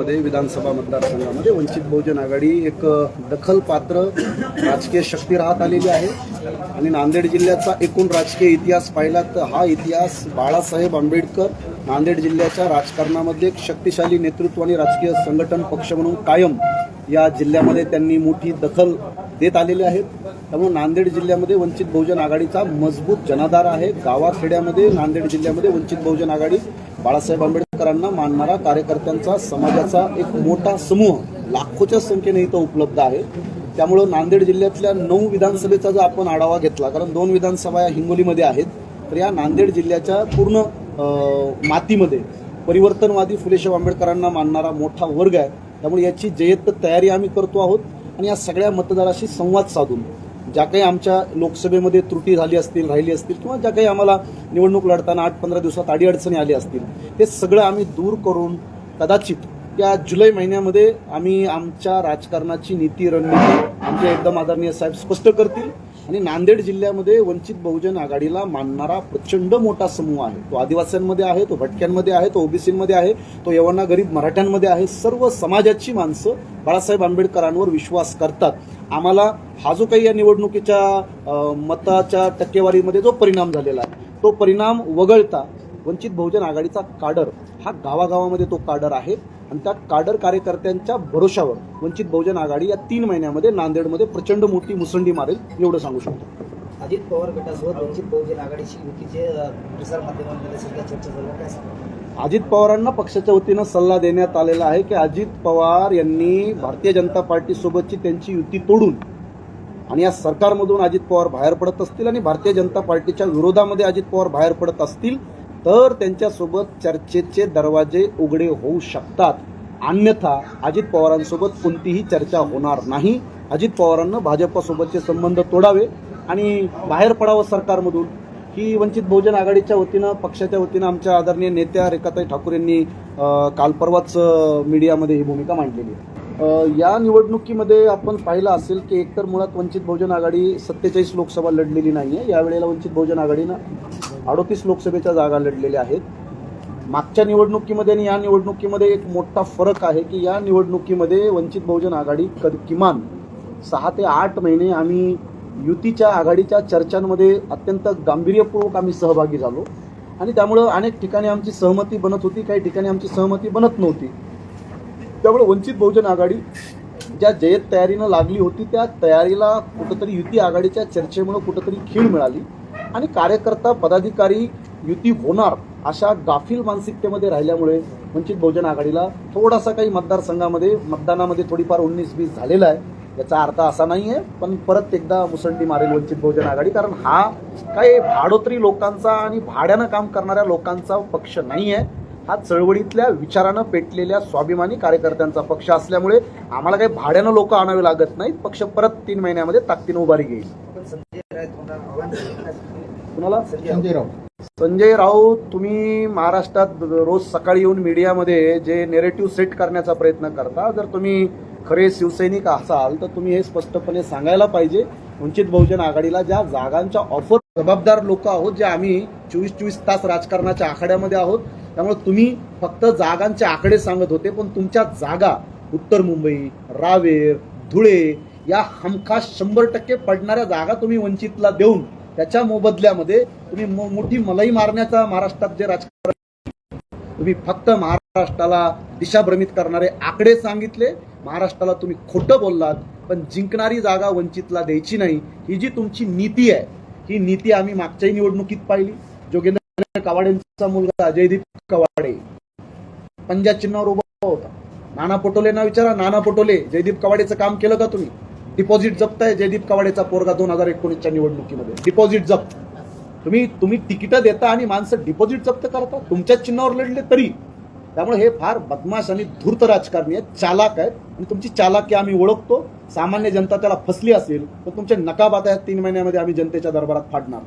जिल्ह्यामध्ये विधानसभा मतदारसंघामध्ये वंचित बहुजन आघाडी एक दखलपात्र राजकीय शक्ती राहत आलेली आहे. आणि नांदेड जिल्ह्याचा एकूण राजकीय इतिहास पाहिला तर हा इतिहास बाळासाहेब आंबेडकर नांदेड जिल्ह्याच्या राजकारणामध्ये एक शक्तिशाली नेतृत्व आणि राजकीय संघटन पक्ष म्हणून कायम या जिल्ह्यामध्ये त्यांनी मोठी दखल देत आलेले आहेत. त्यामुळे नांदेड जिल्ह्यामध्ये वंचित बहुजन आघाडीचा मजबूत जनाधार आहे. गावाखेड्यामध्ये नांदेड जिल्ह्यामध्ये वंचित बहुजन आघाडी बाळासाहेब आंबेडकरांना मानणारा कार्यकर्त्यांचा समाजाचा एक मोठा समूह लाखोच्या संख्येने इथं उपलब्ध आहे. त्यामुळं नांदेड जिल्ह्यातल्या नऊ विधानसभेचा जर आपण आढावा घेतला कारण दोन विधानसभा या हिंगोलीमध्ये आहेत तर या नांदेड जिल्ह्याच्या पूर्ण मातीमध्ये परिवर्तनवादी फुलेशाह आंबेडकरांना मानणारा मोठा वर्ग आहे. त्यामुळे याची जयत तयारी आम्ही करतो आहोत आणि या सगळ्या मतदाराशी संवाद साधून. ज्या काही आमच्या लोकसभेमध्ये त्रुटी झाली असतील राहिली असतील किंवा ज्या काही आम्हाला निवडणूक लढताना आठ पंधरा दिवसात अडीअडचणी आली असतील हे सगळं आम्ही दूर करून कदाचित या जुलै महिन्यामध्ये आम्ही आमच्या राजकारणाची नीती रणनीती आमचे एकदम आदरणीय साहेब स्पष्ट करतील. आणि नांदेड जिल्ह्यामध्ये वंचित बहुजन आघाडीला मानणारा प्रचंड मोठा समूह आहे. तो आदिवासींमध्ये आहे तो भटक्यांमध्ये आहे तो ओबीसीमध्ये आहे तो यवना गरीब मराठ्यांमध्ये आहे. सर्व समाजाची माणसं बाळासाहेब आंबेडकरांवर विश्वास करतात. आम्हाला हा जो काही या निवडणुकीच्या मताच्या टक्केवारीमध्ये जो परिणाम झालेला आहे तो परिणाम वगळता वंचित बहुजन आघाडीचा काडर हा गावागावामध्ये तो काडर आहे. आणि त्या काडर कार्यकर्त्यांच्या भरोशावर वंचित बहुजन आघाडी या तीन महिन्यामध्ये नांदेडमध्ये प्रचंड मोठी मुसंडी मारेल एवढं सांगू शकतो अजित पवार गटासोबत वंचित बहुजन आघाडीची युतीचे अ, प्रसार माध्यमांमध्ये सध्या चर्चा आहे. काय? अजित पवारांना पक्षाच्या वतीनं सल्ला देण्यात आलेला आहे की अजित पवार यांनी भारतीय जनता पार्टीसोबतची त्यांची युती तोडून आणि या सरकारमधून अजित पवार बाहेर पडत असतील आणि भारतीय जनता पार्टीच्या विरोधामध्ये अजित पवार बाहेर पडत असतील तर त्यांच्यासोबत चर्चेचे दरवाजे उघडे होऊ शकतात. अन्यथा अजित पवारांसोबत कोणतीही चर्चा होणार नाही. अजित पवारांना भाजपसोबतचे संबंध तोडावे आणि बाहेर पडावं सरकारमधून. ही वंचित बहुजन आघाडीच्या वतीनं पक्षाच्या वतीनं आमच्या आदरणीय नेत्या रेखाताई ठाकूर यांनी काल परवाच मीडियामध्ये ही भूमिका मांडलेली आहे. या निवडणुकीमध्ये आपण पाहिलं असेल की एकतर मुळात वंचित बहुजन आघाडी सत्तेचाळीस लोकसभा लढलेली नाही आहे यावेळेला वंचित बहुजन आघाडीनं अडोतीस लोकसभेच्या जागा लढलेल्या आहेत. मागच्या निवडणुकीमध्ये आणि या निवडणुकीमध्ये एक मोठा फरक आहे की या निवडणुकीमध्ये वंचित बहुजन आघाडी कद किमान सहा ते आठ महिने आम्ही युतीच्या आघाडीच्या चर्चांमध्ये अत्यंत गांभीर्यपूर्वक आम्ही सहभागी झालो. आणि त्यामुळं अनेक ठिकाणी आमची सहमती बनत होती काही ठिकाणी आमची सहमती बनत नव्हती. त्यामुळे वंचित बहुजन आघाडी ज्या जयत तयारीनं लागली होती त्या तयारीला कुठंतरी युती आघाडीच्या चर्चेमुळं कुठंतरी खीळ मिळाली. आणि कार्यकर्ता पदाधिकारी युती होणार अशा गाफील मानसिकतेमध्ये राहिल्यामुळे वंचित बहुजन आघाडीला थोडासा काही मतदारसंघामध्ये मतदानामध्ये थोडीफार उन्नीस वीस झालेला आहे. याचा अर्थ असा नाही आहे पण परत एकदा मुसंडी मारेल वंचित बहुजन आघाडी कारण हा काही भाडोत्री लोकांचा आणि भाड्यानं काम करणाऱ्या लोकांचा पक्ष नाही आहे हा चळवळीतल्या विचारानं पेटलेल्या स्वाभिमानी कार्यकर्त्यांचा पक्ष असल्यामुळे आम्हाला काही भाड्यानं लोक आणावे लागत नाहीत. पक्ष परत तीन महिन्यामध्ये ताकदीनं उभारी घेईल. संजय राऊत. तुम्ही महाराष्ट्रात रोज सकाळी येऊन मीडियामध्ये जे नेरेटिव्ह सेट करण्याचा प्रयत्न करता जर तुम्ही खरे शिवसैनिक असाल तर तुम्ही हे स्पष्टपणे सांगायला पाहिजे. वंचित बहुजन आघाडीला ज्या जागांच्या ऑफर जबाबदार लोक आहोत जे आम्ही चोवीस चोवीस तास राजकारणाच्या आखाड्यामध्ये आहोत त्यामुळे तुम्ही फक्त जागांचे आकडे सांगत होते पण तुमच्या जागा उत्तर मुंबई रावेर धुळे या हमखास शंभर टक्के पडणाऱ्या जागा तुम्ही वंचितला देऊन त्याच्या मोबदल्यामध्ये तुम्ही मोठी मलाई मारण्याचा महाराष्ट्रात जे राजकारण तुम्ही फक्त महाराष्ट्राला दिशाभ्रमित करणारे आकडे सांगितले महाराष्ट्राला तुम्ही खोटं बोललात पण जिंकणारी जागा वंचितला द्यायची नाही ही जी तुमची नीती आहे ही नीती आम्ही मागच्याही निवडणुकीत पाहिली. जोगेंद्र कवाडेंचा मुलगा अजयदीप कवाडे. पंजा चिन्हावर उभा होता. नाना पटोलेंना विचारा नाना पटोले जयदीप कवाडेचं काम केलं का तुम्ही? डिपॉझिट जप्त आहे जयदीप कवाडेचा पोरगा दोन हजार एकोणीसच्या निवडणुकीमध्ये. डिपॉझिट जप्त. तुम्ही तुम्ही तिकीटं देता आणि माणसं डिपॉझिट जप्त करता तुमच्याच चिन्हावर लढले तरी. त्यामुळे हे फार बदमाश आणि धूर्त राजकारणी आहेत चालाक आहेत. आणि तुमची चालाकी आम्ही ओळखतो. सामान्य जनता त्याला फसली असेल तर तुमचे नकाब आता या तीन महिन्यामध्ये आम्ही जनतेच्या दरबारात फाडणार.